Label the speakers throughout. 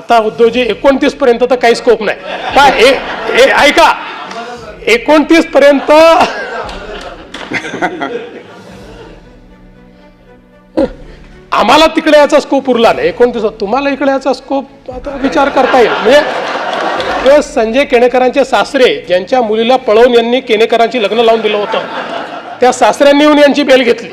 Speaker 1: आता उद्योजी एकोणतीस पर्यंत तर काही स्कोप नाही. काय ऐका. एकोणतीस पर्यंत आम्हाला तिकडे याचा स्कोप उरला नाही. एकोणतीस तुम्हाला इकडे याचा स्कोप आता विचार करता येईल. म्हणजे ते संजय केणेकरांचे सासरे ज्यांच्या मुलीला पळवून यांनी केणेकरांची लग्न लावून दिलं होतं त्या सासऱ्यांनी येऊन यांची बेल घेतली.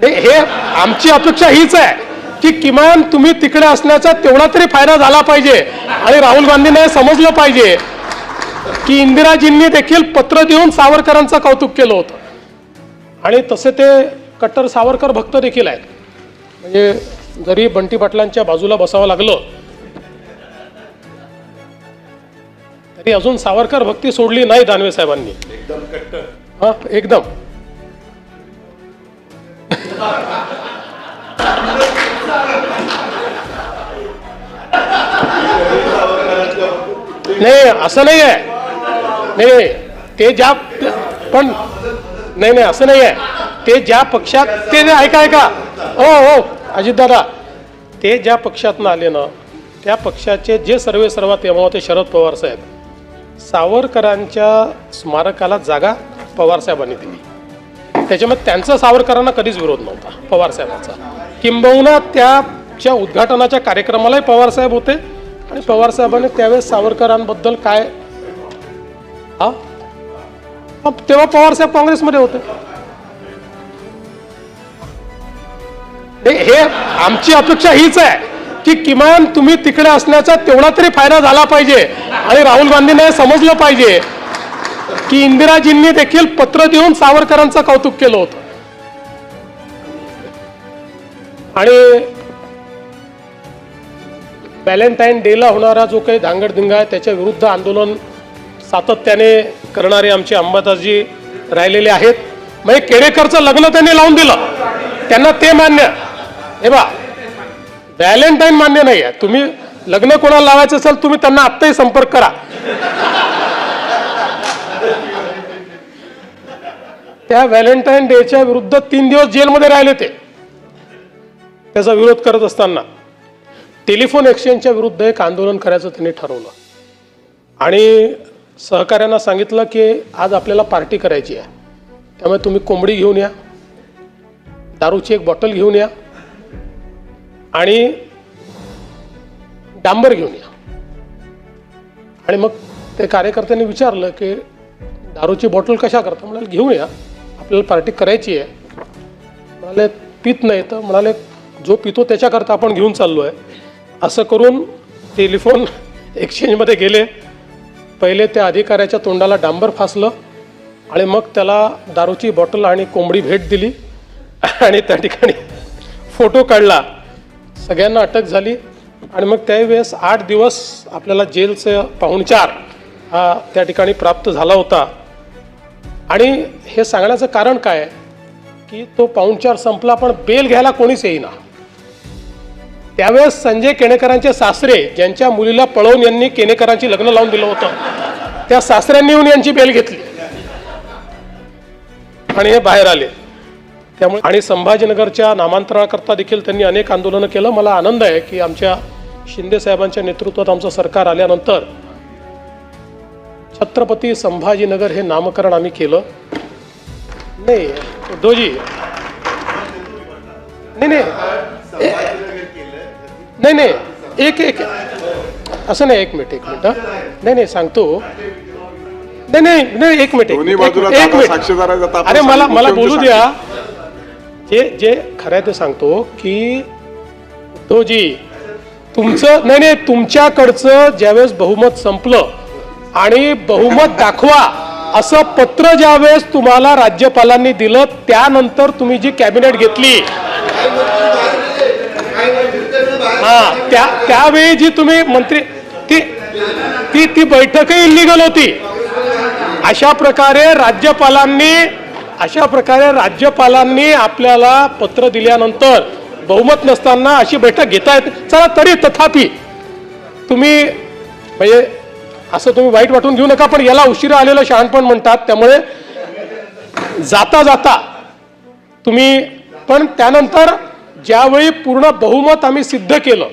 Speaker 1: हे आमची अपेक्षा हीच आहे. की किमान तुम्ही तिकडे असण्याचा तेवढा तरी फायदा झाला पाहिजे. आणि राहुल गांधींना हे समजलं पाहिजे. की इंदिराजींनी देखील पत्र देऊन सावरकरांचं कौतुक केलं होतं. आणि तसे ते कट्टर सावरकर भक्त देखील आहेत. म्हणजे जरी बंटी पाटलांच्या बाजूला बसावं लागलं तरी अजून सावरकर भक्ती सोडली नाही दानवे साहेबांनी. हा एकदम. नाही असं नाही आहे नाही ते ज्या पण नाही नाही असं नाही आहे ते ज्या पक्षात ते जे ऐका ऐका. हो हो अजितदादा ते ज्या पक्षातनं आले ना त्या पक्षाचे जे सर्वे सर्वात तेव्हा होते शरद पवार साहेब. सावरकरांच्या स्मारकाला जागा पवार साहेबांनी दिली. त्याच्यामुळे त्यांचा सावरकरांना कधीच विरोध नव्हता पवार साहेबांचा. किंबहुना त्याच्या उद्घाटनाच्या कार्यक्रमालाही पवार साहेब होते. आणि पवारसाहेबांनी त्यावेळेस सावरकरांबद्दल काय? हा? तेव्हा पवार साहेब काँग्रेसमध्ये होते. हे आमची अपेक्षा हीच आहे की किमान तुम्ही तिकडे असण्याचा तेवढा तरी फायदा झाला पाहिजे. आणि राहुल गांधींना हे समजलं पाहिजे की इंदिराजींनी देखील पत्र देऊन सावरकरांचं कौतुक केलं होतं. आणि व्हॅलेंटाईन डेला होणारा जो काही धांगडधिंगा आहे त्याच्या विरुद्ध आंदोलन सातत्याने करणारे आमचे अंबादासजी राहिलेले आहेत. म्हणजे केळेकरचं लग्न त्यांनी लावून दिलं. त्यांना ते मान्य हे बा व्हॅलेंटाईन मान्य नाही आहे. तुम्ही लग्न कोणाला लावायचं असेल तुम्ही त्यांना आत्ताही संपर्क करा. त्या व्हॅलेंटाईन डेच्या विरुद्ध तीन दिवस जेलमध्ये राहिले ते. त्याचा विरोध करत असताना. टेलिफोन एक्सचेंजच्या विरुद्ध एक आंदोलन करायचं त्यांनी ठरवलं. आणि सहकाऱ्यांना सांगितलं की आज आपल्याला पार्टी करायची आहे. त्यामुळे तुम्ही कोंबडी घेऊन या. दारूची एक बॉटल घेऊन या. आणि डांबर घेऊन या. आणि मग ते कार्यकर्त्यांनी विचारलं की दारूची बॉटल कशा करता? म्हणाले घेऊन या. आपल्याला पार्टी करायची आहे. म्हणाले पित नाही. तर म्हणाले जो पितो त्याच्याकरता आपण घेऊन चाललो आहे असं करून टेलिफोन एक्सचेंजमध्ये गेले. पहिले त्या अधिकाऱ्याच्या तोंडाला डांबर फासलं आणि मग त्याला दारूची बॉटल आणि कोंबडी भेट दिली. आणि त्या ठिकाणी फोटो काढला. सगळ्यांना अटक झाली आणि मग त्यावेळेस आठ दिवस आपल्याला जेलचं पाहुणचार हा त्या ठिकाणी प्राप्त झाला होता. आणि हे सांगण्याचं कारण काय? की तो पाहुणचार संपला पण बेल घ्यायला कोणीच येईना. त्यावेळेस संजय केणेकरांचे सासरे ज्यांच्या मुलीला पळवून यांनी केणेकरांची लग्न लावून दिलं होतं त्या सासऱ्यांनी येऊन यांची बेल घेतली. आणि हे बाहेर आले. त्यामुळे आणि संभाजीनगरच्या नामांतराकरता देखील त्यांनी अनेक आंदोलनं केलं. मला आनंद आहे की आमच्या शिंदे साहेबांच्या नेतृत्वात आमचं सरकार आल्यानंतर छत्रपती संभाजीनगर हे नामकरण आम्ही केलं. नाही उद्धवजी नाही नाही. नाही नाही. एक एक. असं नाही एक मिनिट एक मिनिट. नाही नाही सांगतो. नाही नाही नाही एक मिनिट एक मिनिट, अरे मला मला बोलू द्या. जे जे खरं आहे ते सांगतो की उद्धवजी तुमचं नाही नाही तुमच्याकडचं ज्यावेळेस बहुमत संपलं आणि बहुमत दाखवा असं पत्र ज्यावेळेस तुम्हाला राज्यपालांनी दिलं त्यानंतर तुम्ही जी कॅबिनेट घेतली हा. त्या त्यावेळी जी तुम्ही मंत्री ती ती ती बैठकही इलिगल होती. अशा प्रकारे राज्यपालांनी अशा प्रकारे राज्यपालांनी आपल्याला पत्र दिल्यानंतर बहुमत नसताना अशी बैठक घेता येते चला तरी तथापि तुम्ही म्हणजे असं तुम्ही वाईट वाटून घेऊ नका पण याला उशिरा आलेलं शहाणपण म्हणतात. त्यामुळे जाता जाता तुम्ही पण त्यानंतर ज्यावेळी पूर्ण बहुमत आम्ही सिद्ध केलं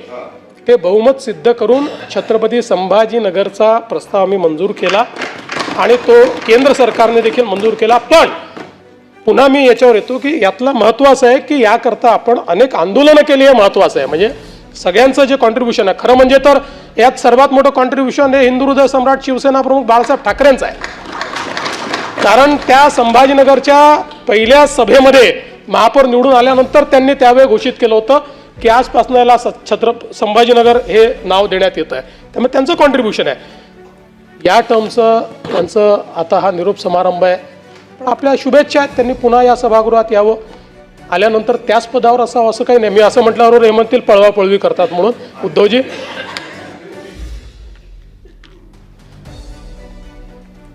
Speaker 1: ते बहुमत सिद्ध करून छत्रपती संभाजीनगरचा प्रस्ताव आम्ही मंजूर केला आणि तो केंद्र सरकारने देखील मंजूर केला. पण पुन्हा मी याच्यावर येतो की यातलं महत्त्वाचं आहे की याकरता आपण अनेक आंदोलनं केली हे महत्त्वाचं आहे. म्हणजे सगळ्यांचं जे कॉन्ट्रीब्युशन आहे खरं म्हणजे तर यात सर्वात मोठं कॉन्ट्रीब्युशन हे हिंदू हृदय सम्राट शिवसेना प्रमुख बाळासाहेब ठाकरेंचं आहे. कारण त्या संभाजीनगरच्या पहिल्या सभेमध्ये महापौर निवडून आल्यानंतर त्यांनी त्यावेळी घोषित केलं होतं की आजपासून याला छत्र संभाजीनगर हे नाव देण्यात येत आहे. त्यामुळे त्यांचं कॉन्ट्रीब्युशन आहे. या टर्मचं त्यांचं आता हा निरोप समारंभ आहे. पण आपल्या शुभेच्छा आहेत. त्यांनी पुन्हा या सभागृहात यावं. आल्यानंतर त्याच पदावर असावं असं काही नाही. मी असं म्हटल्यावर हे म्हणतील पळवापळवी करतात म्हणून. उद्धवजी.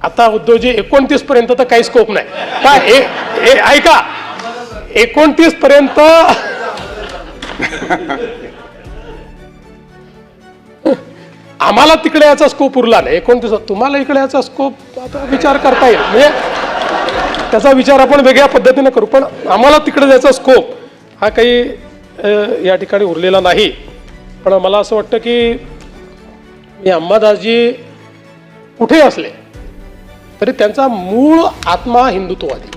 Speaker 1: आता उद्धवजी एकोणतीस पर्यंत तर काही स्कोप नाही. काय ए- ए- ऐका. एकोणतीस पर्यंत. आम्हाला तिकडे याचा स्कोप उरला नाही. एकोणतीस तुम्हाला इकडे याचा स्कोप आता विचार करता येईल. म्हणजे त्याचा विचार आपण वेगळ्या पद्धतीने करू. पण आम्हाला तिकडे जायचा स्कोप हा काही या ठिकाणी उरलेला नाही. पण मला असं वाटतं की मी अंबादासजी कुठे असले तरी त्यांचा मूळ आत्मा हिंदुत्ववादी.